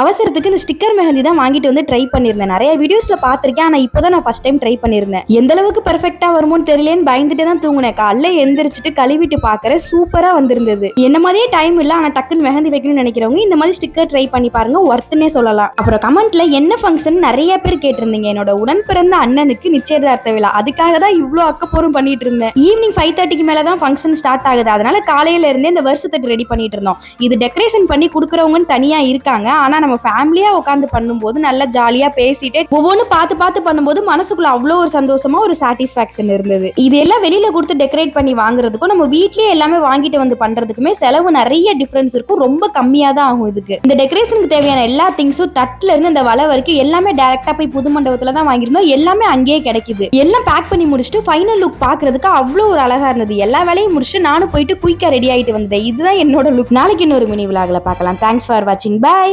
அவசரத்துக்கு இந்த ஸ்டிக்கர் மெஹந்தி தான் வாங்கிட்டு வந்து ட்ரை பண்ணியிருந்தேன். நிறைய வீடியோஸில் பார்த்துருக்கேன் ஆனால் இப்போ தான் நான் ஃபர்ஸ்ட் டைம் ட்ரை பண்ணியிருந்தேன். எந்த அளவுக்கு பெர்ஃபெக்ட்டா வருமோன்னு தெரியலேன்னு பயந்துட்டு தான் தூங்கினேன். காலைல எந்திரிச்சிட்டு கழுவிட்டு பார்க்குறேன் சூப்பராக வந்திருந்தது. என்ன மாதிரியே டைம் இல்லை ஆனால் டக்குன்னு மெஹந்தி வைக்கணும்னு நினைக்கிறவங்க இந்த மாதிரி ஸ்டிக்கர் ட்ரை பண்ணி பாருங்க ஒர்த்துனே சொல்லலாம். அப்புறம் கமெண்ட்ல என்ன ஃபங்க்ஷன் நிறைய பேர் கேட்டிருந்தீங்க. என்னோட உடன் பிறந்த அண்ணனுக்கு நிச்சயதார்த்த விழா. அதுக்காக தான் இவ்வளோ அக்கப்போரும் பண்ணிட்டு இருந்தேன். ஈவினிங் ஃபைவ் தேர்ட்டிக்கு மேலே தான் ஃபங்க்ஷன் ஸ்டார்ட் ஆகுது. அதனால காலையில இருந்தே இந்த வருஷத்துக்கு ரெடி பண்ணிட்டு இருந்தோம். இது டெக்கரேஷன் பண்ணி கொடுக்குறவங்கன்னு தனியாக இருக்காங்க. ஆனால் நம்ம ஃபேமிலியா உட்காந்து பண்ணும்போது நல்லா ஜாலியா பேசிட்டு ஒவ்வொன்றும் பார்த்து பார்த்து பண்ணும்போது மனசுக்குள்ள அவ்வளோ ஒரு சந்தோஷமா ஒரு சாட்டிஸ்ஃபேக்ஷன் இருந்தது. இது எல்லாம் வெளியில கொடுத்து டெக்கரேட் பண்ணி வாங்குறதுக்கும் நம்ம வீட்லயே எல்லாமே வாங்கிட்டு வந்து பண்றதுக்குமே செலவு நிறைய டிஃபரன்ஸ் இருக்கும். ரொம்ப கம்மியா தான் ஆகும் இதுக்கு. இந்த டெக்கரேஷனுக்கு தேவையான எல்லா திங்ஸும் தட்டுல இருந்து இந்த வலை வரைக்கும் எல்லாமே டேரக்டா போய் புது மண்டபத்துல தான் வாங்கியிருந்தோம். எல்லாமே அங்கேயே கிடைக்குது. எல்லாம் பேக் பண்ணி முடிச்சுட்டு ஃபைனல் லுக் பாக்குறதுக்கு அவ்வளோ ஒரு அழகா இருந்தது. எல்லா வேலையும் முடிச்சுட்டு நானும் போயிட்டு குயிக்கா ரெடி ஆயிட்டு வந்தேன். இதுதான் என்னோட லுக் நாளைக்கு இன்னொரு மினி விழாவில் பார்க்கலாம். தேங்க்ஸ் ஃபார் வாட்சிங் பை